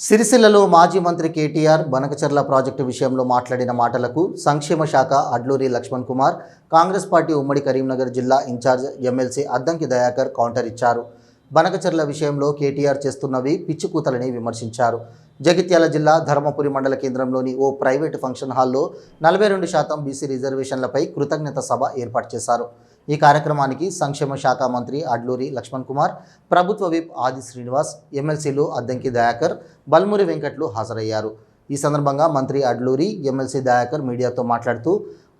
సిరిసిల్లలో మాజీ మంత్రి కేటీఆర్ బనకచర్ల ప్రాజెక్టు విషయంలో మాట్లాడిన మాటలకు సంక్షేమ శాఖ అడ్లూరి లక్ష్మణ్ కుమార్ కాంగ్రెస్ పార్టీ ఉమ్మడి కరీంనగర్ జిల్లా incharge MLC Addanki Dayakar counter ఇచ్చారు. బనకచర్ల విషయంలో కేటీఆర్ చేస్తున్నవి పిచ్చికూతలని విమర్శించారు. జగిత్యాల జిల్లా ధర్మపురి మండల కేంద్రంలోని ఓ ప్రైవేటు ఫంక్షన్ హాల్లో నలభై రెండు శాతం బీసీ రిజర్వేషన్లపై కృతజ్ఞత సభ ఏర్పాటు చేశారు. ఈ కార్యక్రమానికి సంక్షేమ శాఖ మంత్రి అడ్లూరి లక్ష్మణ్ కుమార్ ప్రభుత్వ విప్ ఆది శ్రీనివాస్ ఎమ్మెల్సీలు అద్దంకి దయాకర్ బల్మురి వెంకట్లు హాజరయ్యారు. ఈ సందర్భంగా మంత్రి అడ్లూరి ఎమ్మెల్సీ దయాకర్ మీడియాతో మాట్లాడుతూ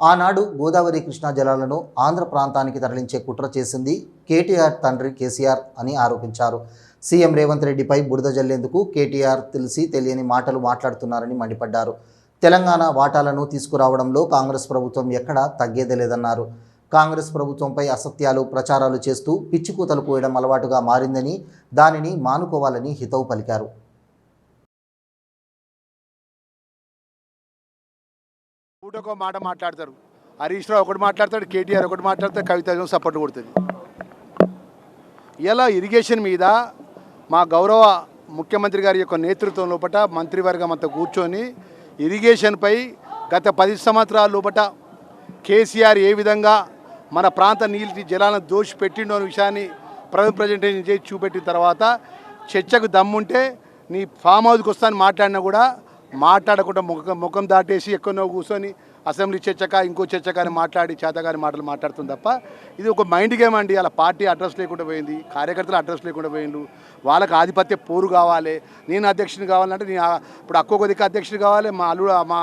ఆనాడు గోదావరి కృష్ణా జలాలను ఆంధ్ర ప్రాంతానికి తరలించే కుట్ర చేసింది కేటీఆర్ తండ్రి కేసీఆర్ అని ఆరోపించారు. సీఎం రేవంత్ రెడ్డిపై బురద జల్లేందుకు కేటీఆర్ తెలిసి తెలియని మాటలు మాట్లాడుతున్నారని మండిపడ్డారు. తెలంగాణ వాటాలను తీసుకురావడంలో కాంగ్రెస్ ప్రభుత్వం ఎక్కడా తగ్గేదే లేదన్నారు. కాంగ్రెస్ ప్రభుత్వంపై అసత్యాలు ప్రచారాలు చేస్తూ పిచ్చికూతలు కోయడం అలవాటుగా మారిందని దానిని మానుకోవాలని హితవు పలికారు. పూటకో మాట మాట్లాడతారు. హరీష్ రావు ఒకటి మాట్లాడతాడు కేటీఆర్ ఒకటి మాట్లాడతాడు కవిత సపోర్ట్ కొడుతుంది. ఇలా ఇరిగేషన్ మీద మా గౌరవ ముఖ్యమంత్రి గారి యొక్క నేతృత్వం లోపట మంత్రివర్గం అంతా కూర్చొని ఇరిగేషన్పై గత పది సంవత్సరాల లోపట కేసీఆర్ ఏ విధంగా మన ప్రాంత నీటి జలాలను దోషి పెట్టిండు అనే విషయాన్ని ప్రైవేట్ ప్రజెంటేషన్ చేసి చూపెట్టిన తర్వాత చర్చకు దమ్ముంటే నీ ఫామ్ హౌస్కి వస్తాను మాట్లాడినా కూడా మాట్లాడకుండా ముఖం ముఖం దాటేసి ఎక్కడో కూర్చొని అసెంబ్లీ చర్చక ఇంకో చర్చక అని మాట్లాడి చేతగాని మాటలు మాట్లాడుతుంది తప్ప ఇది ఒక మైండ్ గేమ్ అండి. అలా పార్టీ అడ్రస్ లేకుండా పోయింది కార్యకర్తలు అడ్రస్ లేకుండా పోయిండు వాళ్ళకి ఆధిపత్య పోరు కావాలి. నేను అధ్యక్షుని కావాలంటే నేను ఇప్పుడు అక్కో కొద్దికి అధ్యక్షుడు కావాలి మా అల్లుడు మా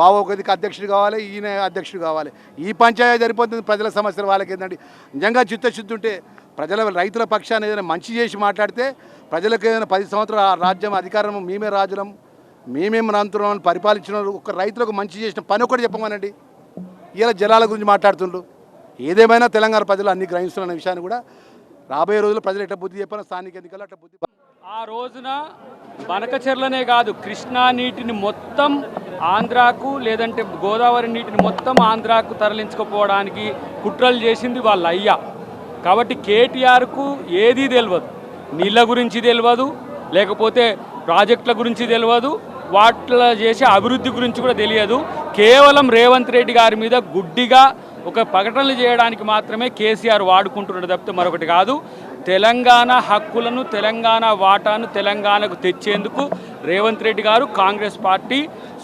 బావ కొద్దికి అధ్యక్షుడు కావాలి ఈయన అధ్యక్షుడు కావాలి. ఈ పంచాయతీ సరిపోతుంది ప్రజల సమస్యలు వాళ్ళకి ఏంటండి నిజంగా చిత్తశుద్ధి ఉంటే ప్రజల రైతుల పక్షాన్ని ఏదైనా మంచి చేసి మాట్లాడితే ప్రజలకు ఏదైనా పది సంవత్సరాల రాజ్యం అధికారం మేమే రాజులం. మేమేం రంతులం పరిపాలించిన ఒక రైతులకు మంచి చేసిన పని ఒకటి చెప్పమనండి. ఇలా జలాల గురించి మాట్లాడుతుండ్రు. ఏదేమైనా తెలంగాణ ప్రజలు అన్ని గ్రహిస్తున్న విషయాన్ని కూడా రాబోయే రోజుల్లో ప్రజలు ఎట్ట బుద్ధి చెప్పినా స్థానిక ఎన్నికల్లో అట్ట బుద్ధి ఆ రోజున బనకచెర్లనే కాదు కృష్ణా నీటిని మొత్తం ఆంధ్రాకు లేదంటే గోదావరి నీటిని మొత్తం ఆంధ్రాకు తరలించకపోవడానికి కుట్రలు చేసింది వాళ్ళ అయ్య. కాబట్టి కేటీఆర్కు ఏదీ తెలియదు నీళ్ళ గురించి తెలియదు లేకపోతే ప్రాజెక్టుల గురించి తెలియదు వాటిలో చేసే అభివృద్ధి గురించి కూడా తెలియదు. కేవలం రేవంత్ రెడ్డి గారి మీద గుడ్డిగా ఒక ప్రకటనలు చేయడానికి మాత్రమే కేసీఆర్ వాడుకుంటున్నాడు తప్పితే మరొకటి కాదు. తెలంగాణ హక్కులను తెలంగాణ వాటాను తెలంగాణకు తెచ్చేందుకు రేవంత్ రెడ్డి గారు కాంగ్రెస్ పార్టీ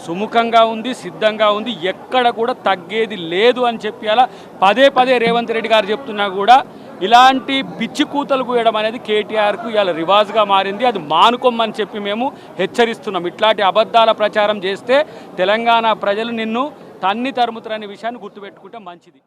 సుముఖంగా ఉంది సిద్ధంగా ఉంది. ఎక్కడ కూడా తగ్గేది లేదు అని చెప్పి అలా పదే పదే రేవంత్ రెడ్డి గారు చెప్తున్నా కూడా ఇలాంటి పిచ్చి కూతలు కూయడం అనేది కేటీఆర్కు ఇవాళ రివాజ్గా మారింది. అది మానుకోమని చెప్పి మేము హెచ్చరిస్తున్నాం. ఇట్లాంటి అబద్ధాల ప్రచారం చేస్తే తెలంగాణ ప్రజలు నిన్ను తన్ని తరుముతారనే విషయాన్ని గుర్తుపెట్టుకుంటే మంచిది.